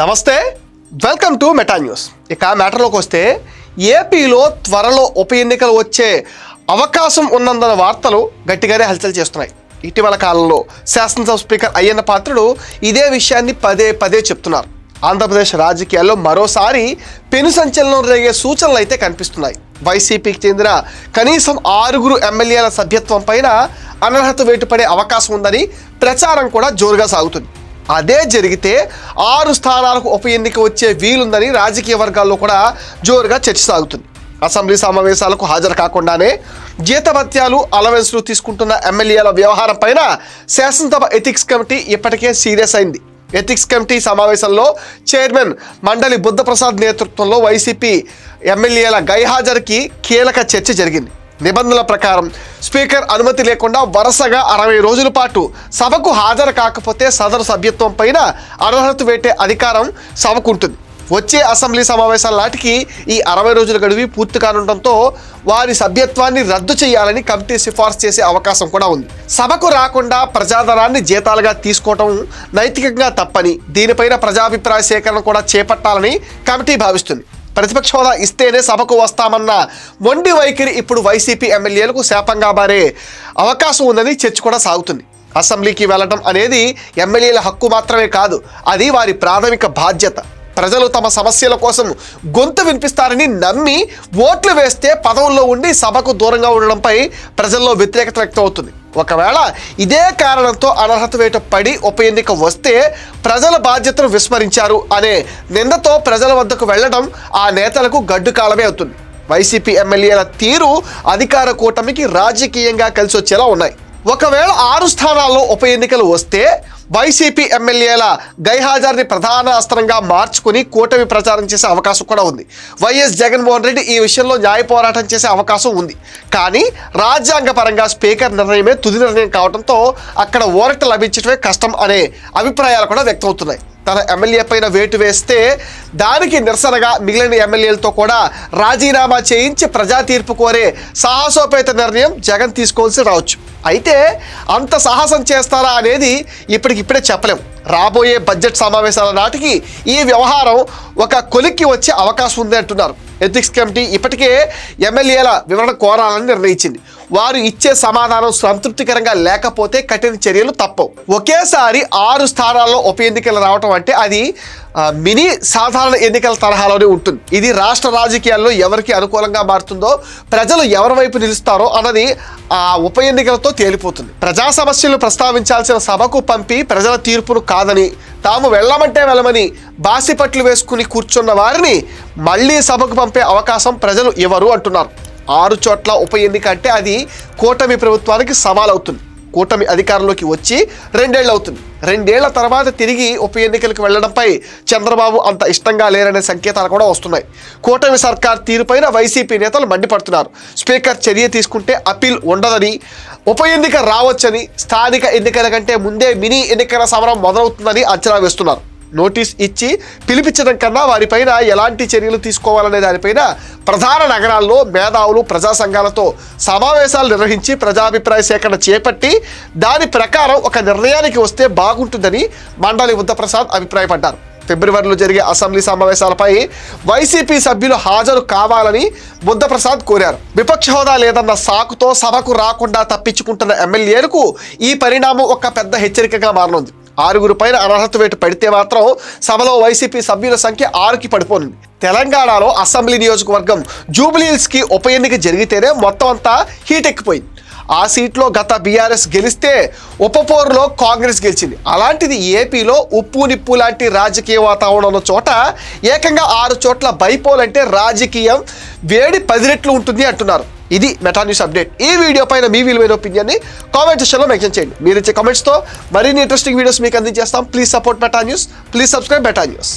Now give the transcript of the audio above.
నమస్తే welcome to meta news. ఇక మ్యాటర్లోకి వస్తే ఏపీలో త్వరలో ఉప ఎన్నికలు వచ్చే అవకాశం ఉన్నందున వార్తలు గట్టిగానే హల్చల్ చేస్తున్నాయి. ఇటీవల కాలంలో శాసనసభ స్పీకర్ అయ్యన్న పాత్రుడు ఇదే విషయాన్ని పదే పదే చెప్తున్నారు. ఆంధ్రప్రదేశ్ రాజకీయాల్లో మరోసారి పెను సంచలనం రేగే సూచనలు అయితే కనిపిస్తున్నాయి. వైసీపీకి చెందిన కనీసం ఆరుగురు ఎమ్మెల్యేల సభ్యత్వం పైన అనర్హత వేటుపడే అవకాశం ఉందని ప్రచారం కూడా జోరుగా సాగుతుంది. అదే జరిగితే ఆరు స్థానాలకు ఉప ఎన్నిక వచ్చే వీలుందని రాజకీయ వర్గాల్లో కూడా జోరుగా చర్చ సాగుతుంది. అసెంబ్లీ సమావేశాలకు హాజరు కాకుండానే జీతభత్యాలు అలవెన్స్లు తీసుకుంటున్న ఎమ్మెల్యేల వ్యవహారం పైన శాసనసభ ఎథిక్స్ కమిటీ ఇప్పటికే సీరియస్ అయింది. ఎథిక్స్ కమిటీ సమావేశంలో చైర్మన్ మండలి బుద్ధప్రసాద్ నేతృత్వంలో వైసీపీ ఎమ్మెల్యేల గైహాజరుకి కీలక చర్చ జరిగింది. నిబంధనల ప్రకారం స్పీకర్ అనుమతి లేకుండా వరుసగా అరవై రోజుల పాటు సభకు హాజరు కాకపోతే సదరు సభ్యత్వం పైన అనర్హత వేటే అధికారం సభకు ఉంటుంది. వచ్చే అసెంబ్లీ సమావేశాల నాటికి ఈ అరవై రోజుల గడువు పూర్తి కానుండటంతో వారి సభ్యత్వాన్ని రద్దు చేయాలని కమిటీ సిఫార్సు చేసే అవకాశం కూడా ఉంది. సభకు రాకుండా ప్రజాధనాన్ని జీతాలుగా తీసుకోవటం నైతికంగా తప్పని దీనిపైన ప్రజాభిప్రాయ సేకరణ కూడా చేపట్టాలని కమిటీ భావిస్తుంది. ప్రతిపక్ష హోదా ఇస్తేనే సభకు వస్తామన్న మొండి వైఖరి ఇప్పుడు వైసీపీ ఎమ్మెల్యేలకు శాపంగా మారే అవకాశం ఉందని చర్చ కూడా సాగుతుంది. అసెంబ్లీకి వెళ్ళడం అనేది ఎమ్మెల్యేల హక్కు మాత్రమే కాదు అది వారి ప్రాథమిక బాధ్యత. ప్రజలు తమ సమస్యల కోసం గొంతు వినిపిస్తారని నమ్మి ఓట్లు వేస్తే పదవుల్లో ఉండి సభకు దూరంగా ఉండడంపై ప్రజల్లో వ్యతిరేకత వ్యక్తం అవుతుంది ఒకవేళ ఇదే కారణంతో అనర్హత వేట పడి ఉప ఎన్నిక వస్తే ప్రజల బాధ్యతను విస్మరించారు అనే నిందతో ప్రజల వద్దకు వెళ్ళడం ఆ నేతలకు గడ్డు కాలమే అవుతుంది. వైసీపీ ఎమ్మెల్యేల తీరు అధికార కూటమికి రాజకీయంగా కలిసి వచ్చేలా ఉన్నాయి. ఒకవేళ ఆరు స్థానాల్లో ఉప ఎన్నికలు వస్తే వైసీపీ ఎమ్మెల్యేల గైహాజార్ని ప్రధాన అస్త్రంగా మార్చుకుని కూటమి ప్రచారం చేసే అవకాశం కూడా ఉంది. వైఎస్ జగన్మోహన్ రెడ్డి ఈ విషయంలో న్యాయ పోరాటం చేసే అవకాశం ఉంది. కానీ రాజ్యాంగపరంగా స్పీకర్ నిర్ణయమే తుది నిర్ణయం కావడంతో అక్కడ ఓరట లభించడమే కష్టం అనే అభిప్రాయాలు కూడా వ్యక్తమవుతున్నాయి. తన ఎమ్మెల్యే పైన వేటు వేస్తే దానికి నిరసనగా మిగిలిన ఎమ్మెల్యేలతో కూడా రాజీనామా చేయించి ప్రజా తీర్పు కోరే సాహసోపేత నిర్ణయం జగన్ తీసుకోవాల్సి రావచ్చు. అయితే అంత సాహసం చేస్తారా అనేది ఇప్పటికిప్పుడే చెప్పలేం. రాబోయే బడ్జెట్ సమావేశాల నాటికి ఈ వ్యవహారం ఒక కొలిక్కి వచ్చే అవకాశం ఉంది అంటున్నారు. ఎథిక్స్ కమిటీ ఇప్పటికే ఎమ్మెల్యేల వివరణ కోరాలని నిర్ణయించింది. వారు ఇచ్చే సమాధానం సంతృప్తికరంగా లేకపోతే కఠిన చర్యలు తప్పవు. ఒకేసారి ఆరు స్థానాల్లో ఉప ఎన్నికలు రావటం అంటే అది మినీ సాధారణ ఎన్నికల తరహాలోనే ఉంటుంది. ఇది రాష్ట్ర రాజకీయాల్లో ఎవరికి అనుకూలంగా మారుతుందో ప్రజలు ఎవరి వైపు నిలుస్తారో అన్నది ఆ ఉప ఎన్నికలతో తేలిపోతుంది. ప్రజా సమస్యలు ప్రస్తావించాల్సిన సభకు పంపి ప్రజల తీర్పును కాదని తాము వెళ్ళమంటే వెళ్ళమని బాసిపట్లు వేసుకుని కూర్చున్న వారిని మళ్ళీ సభకు పంపే అవకాశం ప్రజలు ఇవ్వరు అంటున్నారు. ఆరు చోట్ల ఉప ఎన్నిక అంటే అది కూటమి ప్రభుత్వానికి సవాల్ అవుతుంది కూటమి అధికారంలోకి వచ్చి రెండేళ్ళు అవుతుంది రెండేళ్ళ తర్వాత తిరిగి ఉప ఎన్నికలకు వెళ్ళడంపై చంద్రబాబు అంత ఇష్టంగా లేరనే సంకేతాలు కూడా వస్తున్నాయి. కూటమి సర్కార్ తీరుపైన వైసీపీ నేతలు మండిపడుతున్నారు. స్పీకర్ చర్య తీసుకుంటే అప్పీల్ ఉండదని ఉప ఎన్నిక రావచ్చని స్థానిక ఎన్నికల కంటే ముందే మినీ ఎన్నికల సమరం మొదలవుతుందని అంచనా వేస్తున్నారు. నోటీస్ ఇచ్చి పిలిపించడం కన్నా వారిపైన ఎలాంటి చర్యలు తీసుకోవాలనే దానిపైన ప్రధాన నగరాల్లో మేధావులు ప్రజా సంఘాలతో సమావేశాలు నిర్వహించి ప్రజాభిప్రాయ సేకరణ చేపట్టి దాని ప్రకారం ఒక నిర్ణయానికి వస్తే బాగుంటుందని మండలి బుద్ధప్రసాద్ అభిప్రాయపడ్డారు. ఫిబ్రవరిలో జరిగే అసెంబ్లీ సమావేశాలపై వైసీపీ సభ్యులు హాజరు కావాలని బుద్ధప్రసాద్ కోరారు. విపక్ష హోదా లేదన్న సాకుతో సభకు రాకుండా తప్పించుకుంటున్న ఎమ్మెల్యేలకు ఈ పరిణామం ఒక పెద్ద హెచ్చరికగా మారనుంది. ఆరుగురు పైన అనర్హత వేటు పడితే మాత్రం సభలో వైసీపీ సభ్యుల సంఖ్య ఆరుకి పడిపోనుంది. తెలంగాణలో అసెంబ్లీ నియోజకవర్గం జూబ్లీహిల్స్కి ఉప ఎన్నిక జరిగితేనే మొత్తం అంతా హీట్ ఎక్కిపోయింది. ఆ సీట్లో గత బీఆర్ఎస్ గెలిస్తే ఉప పోరులో కాంగ్రెస్ గెలిచింది. అలాంటిది ఏపీలో ఉప్పు నిప్పు లాంటి రాజకీయ వాతావరణం ఉన్న చోట ఏకంగా ఆరు చోట్ల బైపోల్ అంటే రాజకీయం వేడి పది రెట్లు ఉంటుంది అంటున్నారు. ఇది మెటా న్యూస్ అప్డేట్ ఈ వీడియో పైన మీ విలువైన ఒపీనియన్ని కామెంట్ సెక్షన్లో మెన్షన్ చేయండి. మీరు ఇచ్చే కామెంట్స్తో మరిన్ని ఇంట్రెస్టింగ్ వీడియోస్ మీకు అందించేస్తాం. Please support Meta news please subscribe Meta news